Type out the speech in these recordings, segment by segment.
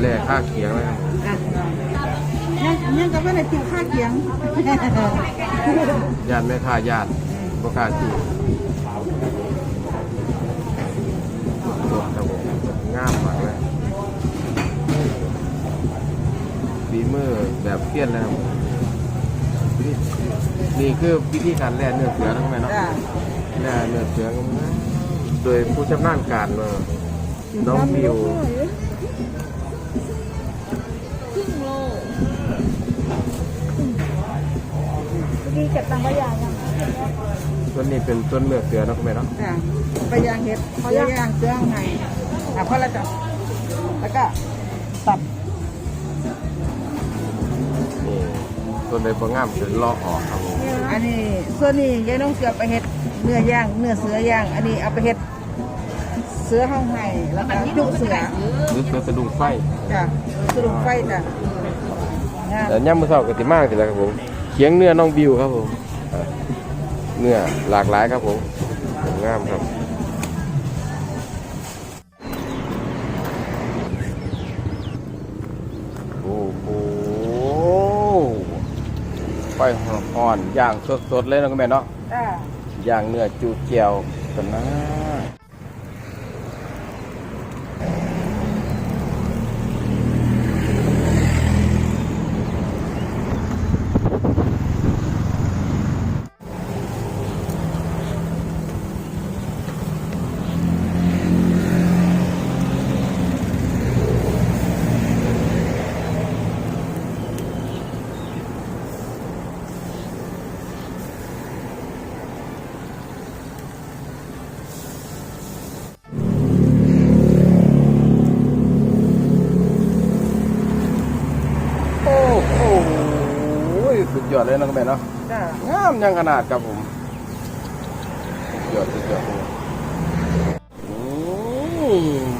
แร่ค่าเคียงเลยครับผมอะยังยังกับว่าในติวข้าเคียงญาติแม่ค่าญาติบ่ค่าที่สดๆครับผมงามมากเลยฝีมือแบบเพี้ยนเลยครับผมนี่นี่คือวิธีการแล่เนื้อเสือทั้งแม่เนาะจ้ะแล่เนื้อเสือกันนะโดยผู้ชำนาญการเลยน้องบิว ดีเก็บตังค์ก็ยางยังส่วนนี้เป็นต้นเนื้อเสือเนาะคุณแม่เนาะจ้ะไปยางเห็ดเขายางเสื้อข้างในอะพอแล้วจ้ะแล้วก็ตัดนี่ต้นใดบ่งามจะลอกออกครับผมอันนี้ส่วนนี้ยายน้องเสือไปเห็ดเนื้อย่างเนื้อเสือย่าง อันนี้เอาไปเห็ดเสือห้องไห้แล้วก็ดุเสือหรือเสือสะดุ้งไฟจ้ะสรุปไฟจ้ะงาม แต่ย่ำมือเช้าก็สิมากสิแล้วครับผม เคียงเนื้อน้องบิวครับผมอะเนื้อหลากหลายครับผมงามครับโอ้โหไฟห่อนๆย่างสดๆเลยเนาะคุณแม่เนาะจ้ะย่างเนื้อจูเจียวกันนะโอ้โหสุดยอดเลยเนาะคุณแม่เนาะจ้ะงามยังขนาดครับผมสุดยอดสุดยอดเลยนี่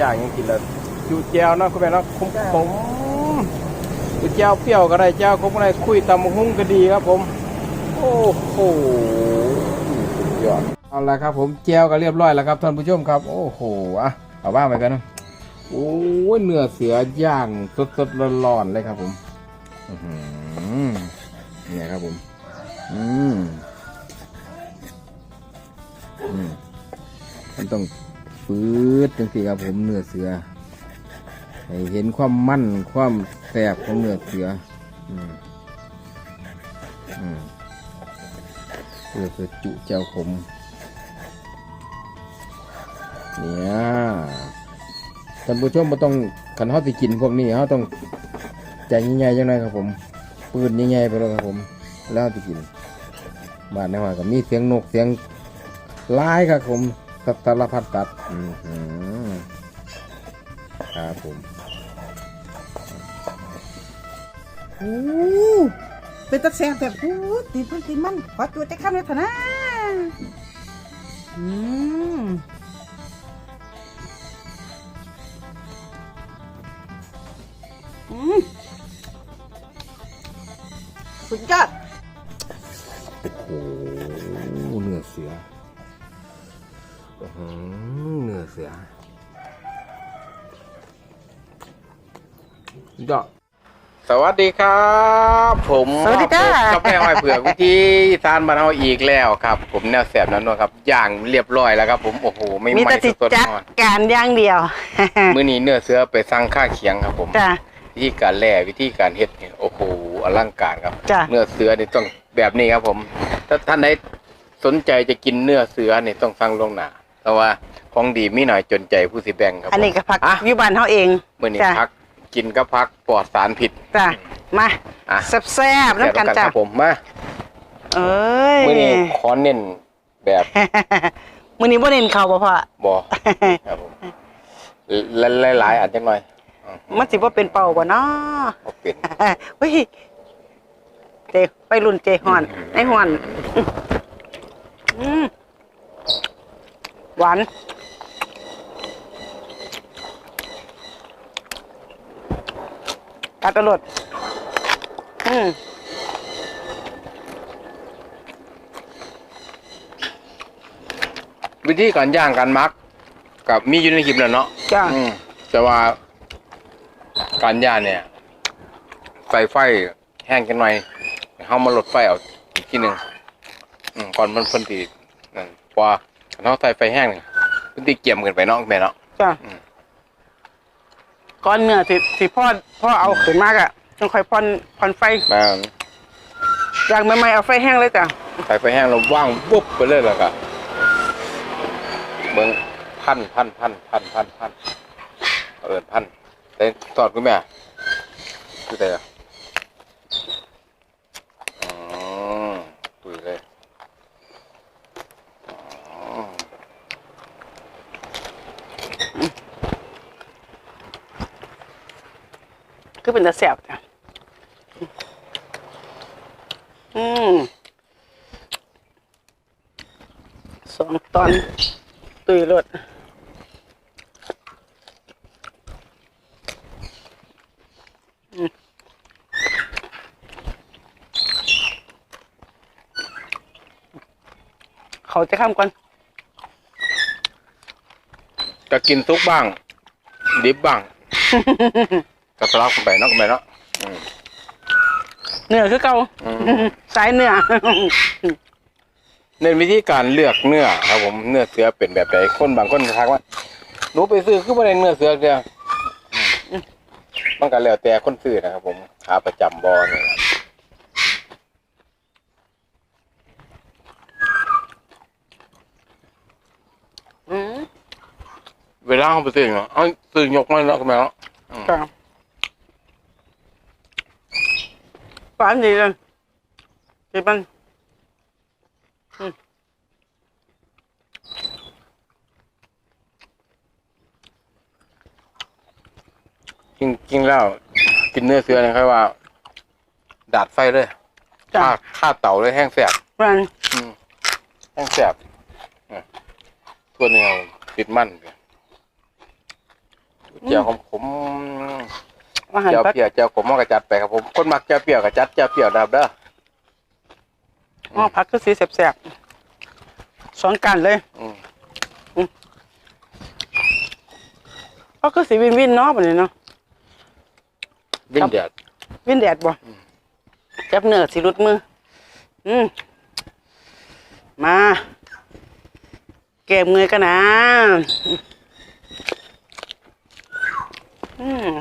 ย่างยังกินแล้วจูเจียวเนาะคุณแม่เนาะคมผมจูเจียวเปรี้ยวก็ได้เจ้าคมก็ได้คุยตำบักหุ้งก็ดีครับผม โอ้โหสุดยอดเอาละครับผมเจียวก็เรียบร้อยแล้วครับท่านผู้ชมครับ โอ้โหอะเอาบ้างไปกันนะโอ้ยเนื้อเสือย่างสดๆร้อนๆเลยครับผม อื้อหือ เนี่ยครับผม อืมอืมมันต้องฟืดจังสิครับผมเนื้อเสือให้เห็นความมั่นความแสบของเนื้อเสือ อืมอืมเพื่อเพื่อจุเจ้าขมเนี่ยท่านผู้ชมมาต้องขันเขาสิกินพวกนี้เขาต้องใจใหญ่ๆจังไงครับผม ปืนใหญ่ๆไปเลยครับผม แล้วจะกินบ้านในว่าก็มีเสียงนกเสียงลายครับผมสัตว์สารพัดตัดครับผมโอ้เป็นตะแซงแต่พูดตีมันตีมันขอตัวจะข้ามเลยเถอะนะอืมอืม สุดยอดโอ้โหเนื้อเสืออื้อหือเนื้อเสือยอดสวัสดีครับ ผมสวัสดีจ้ากับแม่ห้อยเผือกวิธีทานบานเฮาอีกแล้วครับ ผมแนวแสบนั้นนะครับย่างเรียบร้อยแล้วครับ ผมโอ้โหไม่มีไหม้แต่สิสดจัดๆนอนการอย่างเดียว มื้อนี้เนื้อเสือไปสั่งค่าเคียงครับผมจ้ะ วิธีการแล่วิธีการเฮ็ดเนี่ยโอ้โหอลังการครับ จ้ะ เนื้อเสือนี่ต้องแบบนี้ครับผม ถ้าท่านใดสนใจจะกินเนื้อเสือนี่ต้องฟังลวงหน้าเพราะว่าของดีมีหน่อยจนใจผู้สิแบ่งครับอันนี้ก็พักอะอยุบานเขาเองมื้อนี้จ้ะพักกินก็พักปลอดสารพิษจ้ะมาอะ แซ่บๆน้ำกันแซ่บจ้ะครับผมมาเอ้ยมื้อนี้ขอเน้นแบบมื้อนี้บ่เน้นเขาบ่พ่อ บ่ ครับผมหลายๆอันจังหน่อยอื มมันสิบ่เป็นเป่าบ่เนาะบ่เป็นเฮ้ยเจไปรุ่นเจฮอนไอ้ฮอนอืมหวานกัดตลอดอืมวิธีการย่างการมัก กับมีอยู่ในคลิปแล้วเนาะจ้าอืมแต่ว่า การย่างเนี่ย ใส่ไฟแห้งกันหน่อยเฮามาลดไฟเอาอีกทีหนึ่งอืมก่อนมันเพิ่นสินั่นเพราะว่าถ้าเฮาใส่ไฟแห้งเนี่ยเพิ่นสิเกี่ยมเกินไปเนาะแม่เนาะจ้าอืมก้อนเนื้อที่ที่พ่อพ่อเอาขึ้นมากอะต้องค่อยพ่อนพ่อนไฟแม่นอย่างใหม่ๆเอาไฟแห้งเลยจ้ะใส่ไฟแห้งเราว่างปุ๊บไปเลยแล้วก็เบิ่งพันพันพันพันพันพันเอิ้นพัน แต่ตอดคุณแม่คือแต่อืมตุยเลยอ๋อคือเป็นตะแสบจ้ะอืมสองตอนตุยรถ เขาจะข้ามก่อนจะกินซุกบ้าง ดิบบ้างก็สลับกันไปเนาะกันไปเนาะอืมเนื้อคือเก่าอืมสายเนื้อในวิธีการเลือกเนื้อครับผมเนื้อเสือเป็นแบบไหนคนบางคนก็ทักว่าหนูไปซื้อคือบ่ได้เนื้อเสือเดียวอืมมันก็แล้วแต่คนซื้อนะครับผมขาประจำบอเนี่ยครับ อืม เวลาเขาไปซื้อเนาะเอาซื้อยกมาแล้วกันไปเนาะจ้ะปานดีเลยเก็บมันจริงจริงๆแล้ว กินเนื้อเสือเนี่ยค่อยว่า ดาดไฟเลยจ้ะฆ่าฆ่าเต่าเลยแห้งแสบมันอืมแห้งแสบอะตัวเนี้ติดมันเนี่ย เจียวขมขมๆอาหารเจ้าพักเปรี้ยวเจ้าขมมันก็จัดไปครับผมคนมักเจ้าเปรี้ยวก็จัดเจ้าเปรี้ยวนะครับเด้ออ๋อพักก็สีแสบๆสองกันเลยอืมก็คือสีวินวินเนาะแบบนี้เนาะวิ่งแดดวินแดดบ่จับเนื้อสิรุดมือ อืมมาเก็บเงยกันนะ อืม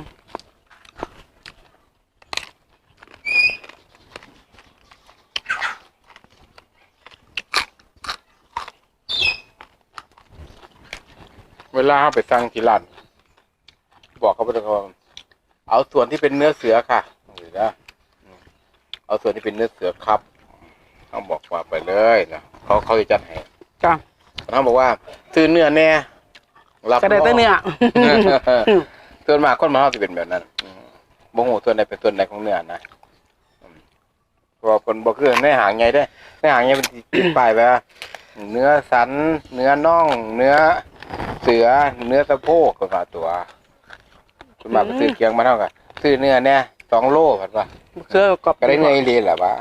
เวลาเราไปสั่งที่ร้านบอกเขาไปเลยว่าเอาส่วนที่เป็นเนื้อเสือค่ะหรือนะอืมเอาส่วนที่เป็นเนื้อเสือครับเขาบอกว่าไปเลยนะเขาเขาจะจัดให้จ้ะเขาบอกว่าซื้อเนื้อแน่รับก็ได้แต่เนื้อ ส่วนมากคนมาเขาจะเป็นแบบนั้นอืมบ่หูส่วนใดเป็นส่วนใดของเนื้อนะอืมเพราะว่าคนบ่คือในหางไงได้อในหางไงเป็นติดป้ายไว้ว่าเนื้อสัน เนื้อน่อง เนื้อเสือ เนื้อสะโพกก็มาตัวคุณมาไปซื้อเคียงมาเท่ากันซื้อเนื้อเนี่ยสองโลผัดว่าเสื้อกรอบก็ได้เนื้ออีหลีแหละวะ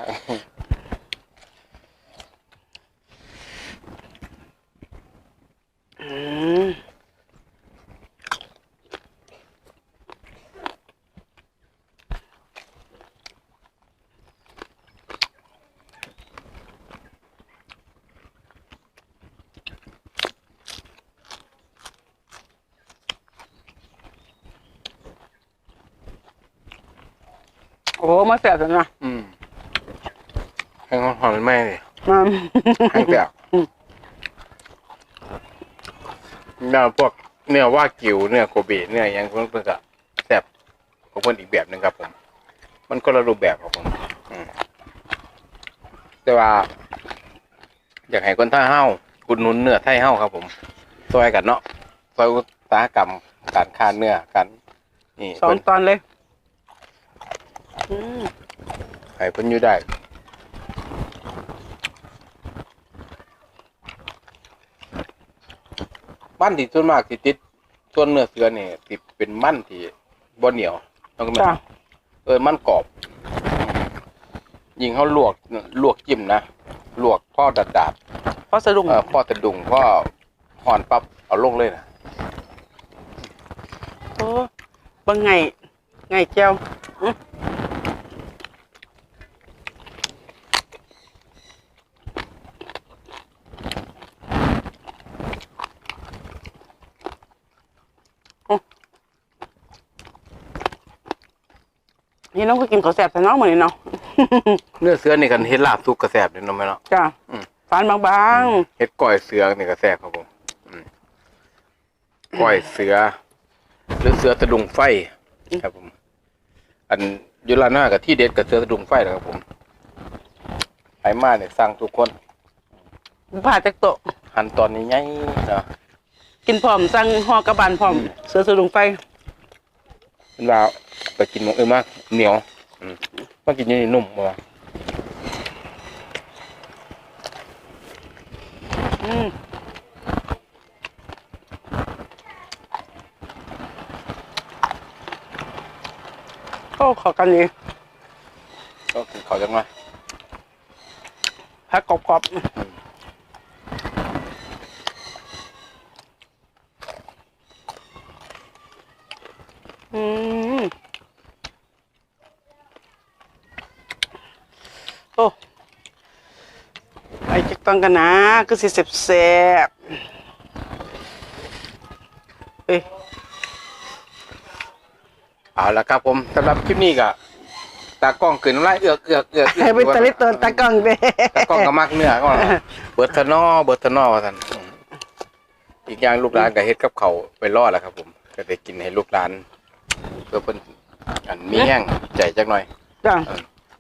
อืม โอ้มาแสบจังนะอืมให้หอมๆแม่เลยมาแห้งแตกเนื้อพวกเนื้อว่ากิวเนื้อโกเบเนื้อหยังพวกนั้นก็แซ่บของเพิ่นอีกแบบหนึ่งครับผม มันก็ละรูปแบบครับผมอืมแต่ว่า อยากให้คนไทยเฮาอุดหนุนเนื้อไทยเฮาครับ ผมซอยกันเนาะซอยอุตสาหกรรมการค้าเนื้อกันนี่สองเพิ่นตอนเลย อืมให้เพิ่นอยู่ได้มันที่ส่วนมากที่ติดส่วนเนื้อเสือนี่ติดเป็นมันที่บ่เหนียวต้องก็แม่นจ้ะ เออมันกรอบ ยิงเขาลวกลวกจิ้มนะลวกพ่อดัดดาดเพราะสะดุ้งๆเออพ่อตะดุงพ่อหอนปั๊บเอาลงเลยนะโอ้เบิ่งไงไงเจียวอื้อโอ้ นี่น้องก็กินข้าวแซ่บแต่น้องเหมือนนี่เนาะ เนื้อเสือนี่กันเฮ็ดลาบซุกกระแสบนี่เนาะแม่เนาะ จ้าอืมฟานบางเฮ็ดก้อยเสือนี่กระแสบครับผมอืมก้อยเสือ หรือเสือตะดุงไฟครับผม อันอยุลานหน้ากับที่เด็ดกับเสือตะดุงไฟนะครับผมไอ้มาเนี่ยสั่งทุกคน ๆผ่าจากโต๊ะหั่นตอนนี้ไงนะกินพร้อมสั่งห่อกระบานพร้อม เสือสะดุ้งไฟ เป็นว่าไปกินหมกเอ้ยมากเหนียวอืมมากินอยี่นี่นุ่มบ่วะอืมโอ้ขอกันนี้ก็กินเขาวจังเลยพักกรอบๆอืมโอ้ไปจั กต้องกันนะคือสิเสบแสบๆเอ้ยเอาละครับผมสำหรับคลิปนี้ก็ตากล้องขึ้นน้ำลายเอือกเอือกเอือกเอือกให้ไปตะลิดตัวตากล้องเด้ตากล้องก็มักเนื้อก็เบิร์ตนอเบิร์ตนอว่าท่านอืมอีกอย่างลูกหลานก็เฮ็ดกับเขาวไปรอดแล้วครับผม ก็ได้กินให้ลูกหลานเพื่อเป็นอันมีแห้งใจจักหน่อยจ้ะ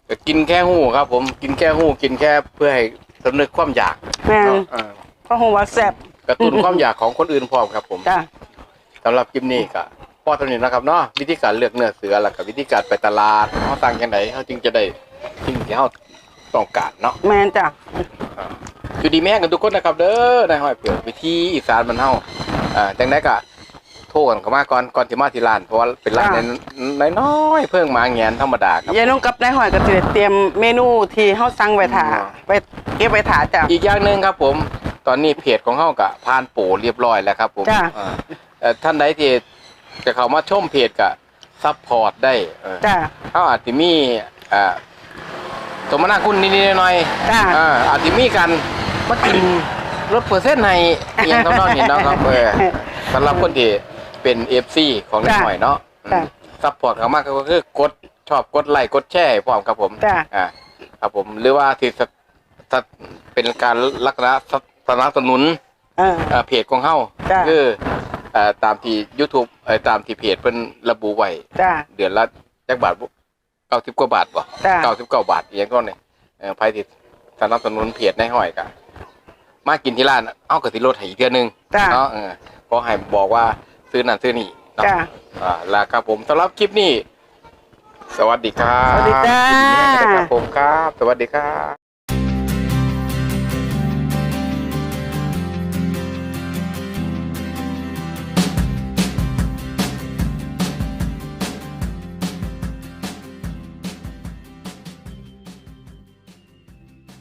ก็กินแค่หูครับผมกินแค่หูกินแค่เพื่อให้ สำนึกความอยากแม่นเออเพราะหัวาแซ่บกระตุ้นความอยากของคนอื่นพร้อมครับผมจ้ะสำหรับคลิปนี้ก็พอเท่านี้นะครับเนาะวิธีการเลือกเนื้อเสือแล้วก็วิธีการไปตลาดเขาต่างกันไหนเขาจึงจะได้สิ่งที่เขาต้องการเนาะแม่นจ้ะอ่าอยู่ดีแม่งกันทุกคนนะครับ เด้อนายห้อยเปิดวิธีอีสานมันเฮาอ่าจังไดก็โทรกันเข้ามาก่อนก่อนที่มาที่ร้านเพราะว่าเป็นร้านในน้อยๆเพิ่งมาแงนธรรมดาครับ ยายนุ่งกับนายหอยก็จะเตรียมเมนูที่เฮาสั่งไว้ถ่าอืมไปเก็บไว้ถ่าจ้ะ อีกอย่างหนึ่งครับผม ตอนนี้เพจของเฮากะผ่านโปรเรียบร้อยแล้วครับผมจ้ะ อ่าเอ่อท่านใดที่จะเข้ามาชมเพจกะซัพพอร์ตได้เออ จ้ะ เขาอาจจะมีอ่าสมนาคุณนิดๆหน่อยๆจ้ะอ่าอาจจะมีกันมากินลดเปอร์เซ็นต์ในอหย่างเท่านั้นนี่เนาะครับเออสำหรับคนที่เป็นเอฟซีของนิดหน่อยเนาะจ้ะซัพพอร์ตเขามากก็คือกดชอบกดไลค์กดแชร์ให้พร้อมครับผมจ้ะ อ่าครับผมหรือว่าที่ เป็นการลักษณะสนับสนุนเอออ่าเพจของเฮาจ้ะ คืออ่าตามที่ YouTube เอ่อตามที่เพจเพิ่นระบุไว้ จ้ะเดือนละจักบาทเก้าสิบกว่าบาทบ่จ้ะเก้าสิบเก้าบาทอหย่างก็เนี่ยเออไพ่ติดสนับสนุนเพจในห้อยกะมากินที่ร้าน เอากระติลดให้อีกเทื่อนึงจ้ะเนาะเออก็ให้บอกว่าซื้อนั่นซื้อนี่เนาะ จ้ะอ่าล้วครับผมสำหรับคลิปนี้ สวัสดีครับสวัสดีจ้าครับผมครับ สวัสดีครับ